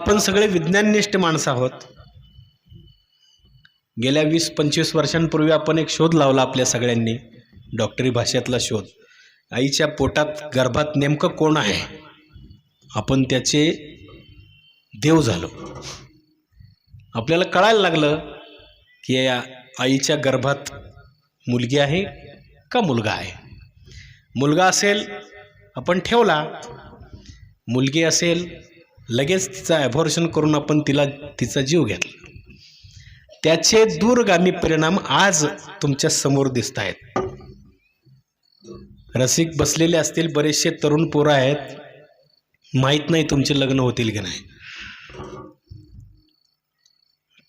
आपण सगळे विज्ञाननिष्ठ माणसं आहोत. गेल्या वीस पंचवीस वर्षांपूर्वी आपण एक शोध लावला आपल्या सगळ्यांनी डॉक्टरी भाषेतला शोध. आईच्या पोटात गर्भात नेमकं कोण आहे? आपण त्याचे देव झालो. आपल्याला कळायला लागलं की या आईच्या गर्भात मुलगी आहे का मुलगा आहे? मुलगा असेल आपण ठेवला. मुलगी असेल लगेच तिचं ॲबॉर्शन करून आपण तिला तिचा जीव घेतला. त्याचे दूरगामी परिणाम आज तुमच्यासमोर दिसत आहेत. रसिक बसलेले असतील बरेचसे तरुण पोरं आहेत. माहीत नाही तुमचे लग्न होतील की नाही.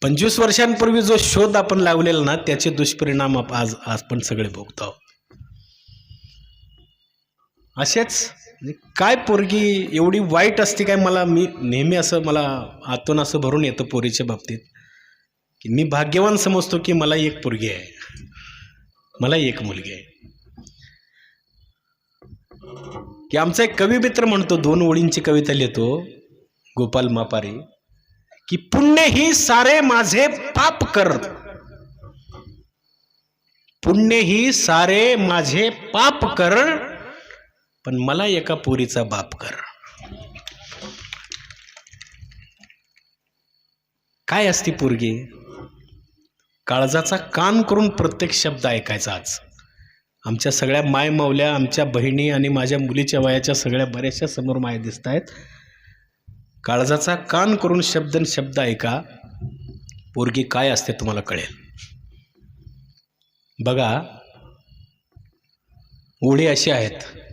पंचवीस वर्षांपूर्वी जो शोध आपण लावलेला ना त्याचे दुष्परिणाम आज आपण सगळे भोगतो आहोत. असेच काय पोरगी एवढी वाईट असते काय मला मी नेहमी असं मला आतून असं भरून येतं पोरीच्या बाबतीत की मी भाग्यवान समजतो की मला एक पोरगी आहे. मला एक मुलगी आहे. की आमचा एक कवी मित्र म्हणतो दोन ओळींची कविता लिहितो गोपाल मापारी की पुण्य ही सारे माझे पाप कर. पुण्य ही सारे माझे पाप कर. पण मला एका पोरीचा बाप कर. काय असती पोरगी? काळजाचा कान करून प्रत्येक शब्द ऐकायचा आज. आमच्या सगळ्या माय मावल्या आमच्या बहिणी आणि माझ्या मुलीच्या वयाच्या सगळ्या बऱ्याचशा समोर माय दिसत आहेत. काळजाचा कान करून शब्द शब्द ऐका. पोरगी काय असते तुम्हाला कळेल. बघा ओळी अशी आहेत.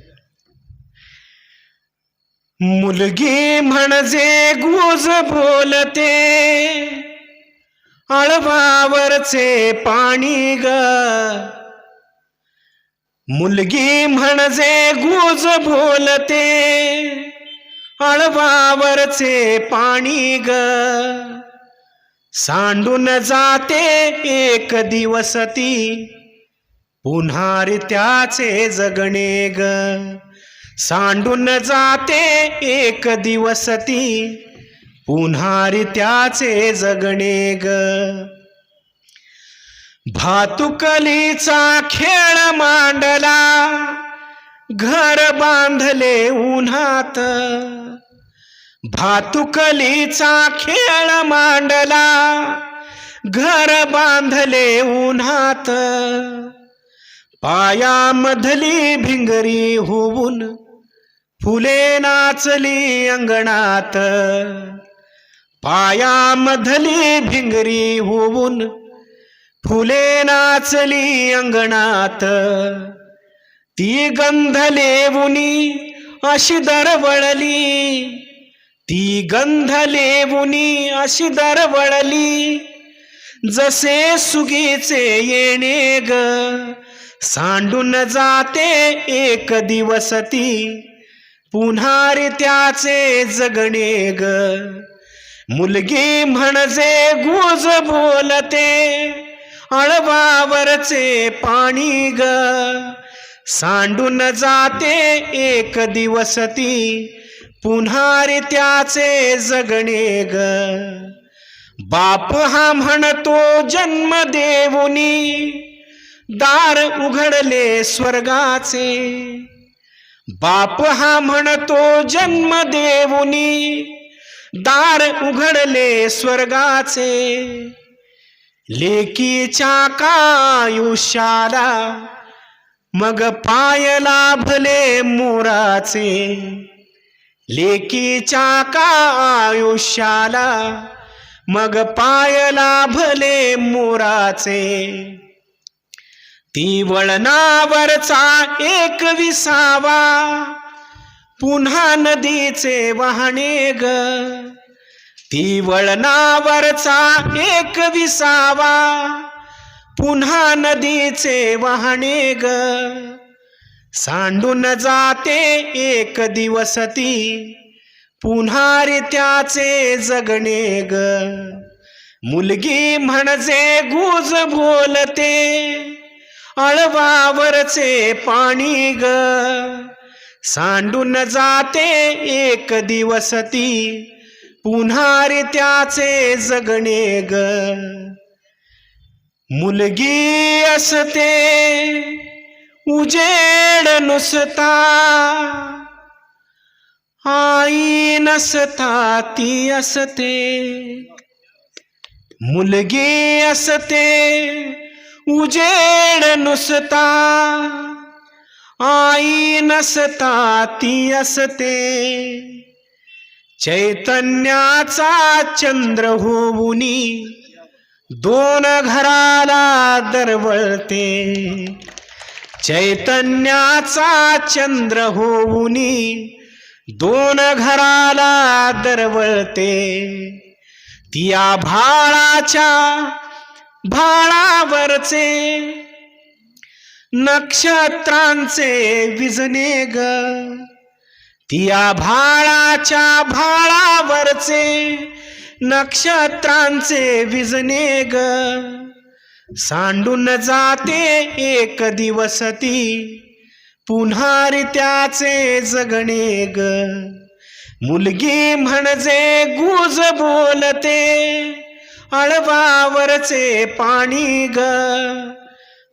मुलगी म्हणजे गुज बोलते. आळवावरचे पाणी ग. मुलगी म्हणजे गुज बोलते. आळवावरचे पाणी ग. सांडून जाते एक दिवस ती. पुन्हा त्याचे जगणे ग. सांडून जाते एक दिवस ती. पुन्हारी त्याचे जगणे ग. भातुकलीचा खेळ मांडला घर बांधले उन्हात. भातुकलीचा खेळ मांडला घर बांधले उन्हात. पायामधली भिंगरी होऊन फुले नाचली अंगणात. पायामधली भिंगरी होऊन फुले नाचली अंगणात. ती गंध लेवुनी अशी दरवळली. ती गंध लेवुनी अशी दरवळली. जसे सुगीचे येणे ग सांडून जाते एक दिवस ती. पुन्हा त्याचे जगणे ग. मुलगी म्हणजे गुज बोलते अळवावरचे पाणी ग. सांडून जाते एक दिवस ती पुन्हा त्याचे जगणे ग. बाप हा म्हणतो जन्म देऊनी दार उघडले स्वर्गाचे. बाप हा म्हणतो जन्म देऊनी. दार उघडले स्वर्गाचे. लेकीच्या कायुष्याला मग पाय लाभले मोराचे. लेकीच्या का आयुष्याला मग पाय लाभले मोराचे. ती वळणावरचा एक विसावा. पुन्हा नदीचे वाहणे ग. ती वळणावरचा एक विसावा. पुन्हा नदीचे वाहणे ग. सांडून जाते एक दिवस ती. पुन्हा रित्याचे जगणे ग. मुलगी म्हणजे गुज बोलते. अळवावरचे पाणी ग. सांडून जाते एक दिवस ती पुन्हा रे त्याचे जगणे ग. मुलगी असते उजेड नुसता. आई नसता ती असते. मुलगी असते उजेड नुसता आई नसता ती असते. चैतन्याचा चंद्र होऊनी दोन घराला दरवळते. चैतन्याचा चंद्र होऊनी दोन घराला दरवळते. तिया भाळाच्या भाळावरचे नक्षत्रांचे विजने ग. तिया भाळाच्या भाळावरचे नक्षत्रांचे विजने ग. सांडून जाते एक दिवस ती पुन्हा त्याचे जगणे ग. मुलगी म्हणजे गुज बोलते अळवावरचे पाणी ग.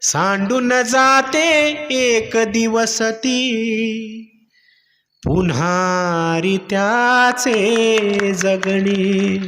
सांडून जाते एक दिवस ती. पुन्हा रित्याचे जगणे.